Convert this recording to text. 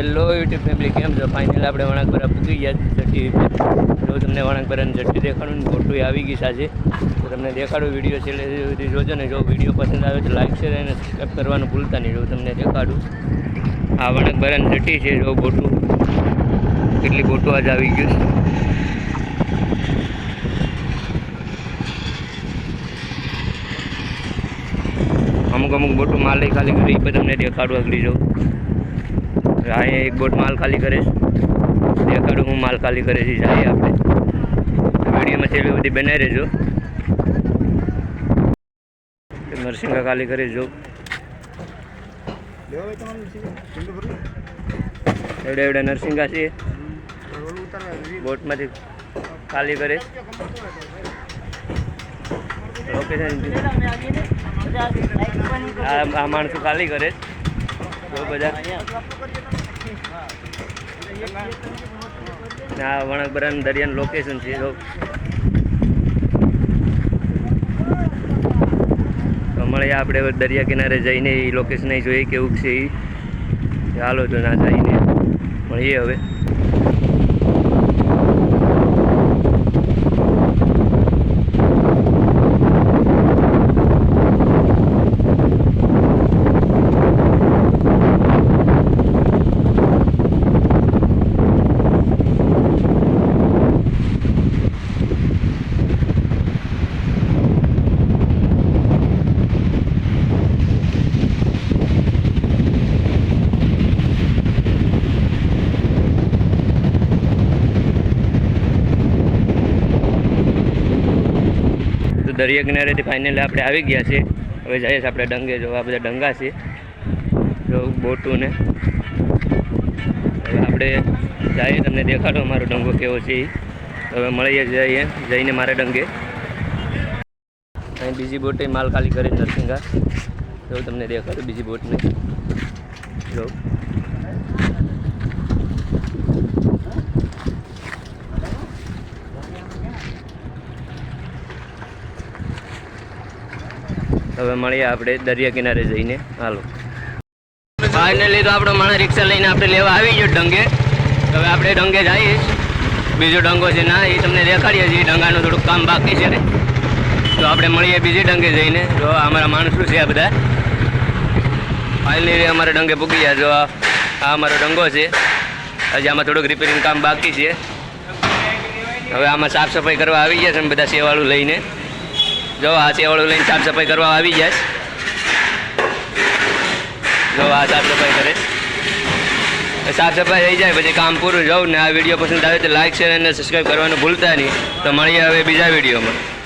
Hello YouTube family કેમ છો? Final આપણે વણાકબરા પૂછી ગયા જટ્ટી જો તમને વણાકબરાની જટ્ટી દેખાડું ને ફોટો આવી ગઈ સાચે તો તમને દેખાડું વીડિયો છેલ્લે સુધી જોજો ને. જો વીડિયો પસંદ આવે તો લાઈક શેર અને સબસ્ક્રાઈબ કરવાનું ભૂલતા નહીં. જો તમને દેખાડું. આ વણાકબરાની જટ્ટી છે, જો બોટું કેટલી બોટું આજ આવી ગયું છે. અમુક અમુક બોટું માલ ખાલી કરી એ પણ તમને દેખાડું આગળ જાઉં અહીંયા એક બોટ માલ ખાલી કરે છે. દેખાડું હું માલ ખાલી કરે છે જાય આપણે. વિડીયોમાં છેલ્લી બધી બનાવી રહેજો. નરસિંહા ખાલી કરે જો એવડે એવડે નરસિંહા છે. બોટમાંથી ખાલી કરે. લોકેશન આ માણસો ખાલી કરે. બહુ બધા. ને વણકબરાન દરિયાનું લોકેશન છે, જો. તો મળીએ આપણે દરિયા કિનારે જઈને, એ લોકેશન જોઈએ કેવું છે એ. ચાલો તો ના જઈને મળીએ હવે. દરિયા કિનારેથી ફાઇનલી આપણે આવી ગયા છે હવે જઈએ છીએ આપણે ડંગે જો આ બધા ડંગા છે. જો બોટુને. હવે આપણે જઈએ તમને દેખાડો અમારો ડંગો કેવો છે. હવે મળીએ જઈએ. જઈને મારે ડંગે. અહીં બીજી બોટે માલ ખાલી કરી નરસિંગા જો તમને દેખાડું બીજી બોટને. જો. હવે મળીએ આપણે દરિયા કિનારે જઈને. હાલો. ફાઇનલી તો આપણો માણસ રિક્ષા લઈને આપણે લેવા આવી ગયો ડંગે. હવે આપણે ડંગે જઈએ. બીજો ડંગો છે ના, એ તમને દેખાડીએ છીએ. ડંગાનું થોડુંક કામ બાકી છે ને. તો આપણે મળીએ બીજી ડંગે જઈને. જો, અમારા માણસો છે આ બધા? ફાઇનલી અમારે ડંગે પૂકી ગયા. જો, આ અમારો ડંગો છે. હજી આમાં થોડુંક રિપેરિંગ કામ બાકી છે. હવે આમાં સાફ સફાઈ કરવા આવી ગયા છે બધા સેવાળું લઈને. જો આ સેવાળું લઈને સાફ સફાઈ કરવા આવી જાય. જો આ સાફ સફાઈ કરે. સાફ સફાઈ થઈ જાય, પછી કામ પૂરું. જાઉં ને આ વીડિયો પસંદ આવે તો લાઈક શેર અને સબસ્ક્રાઈબ કરવાનું ભૂલતા નહીં. તો મળીએ હવે બીજા વિડીયોમાં.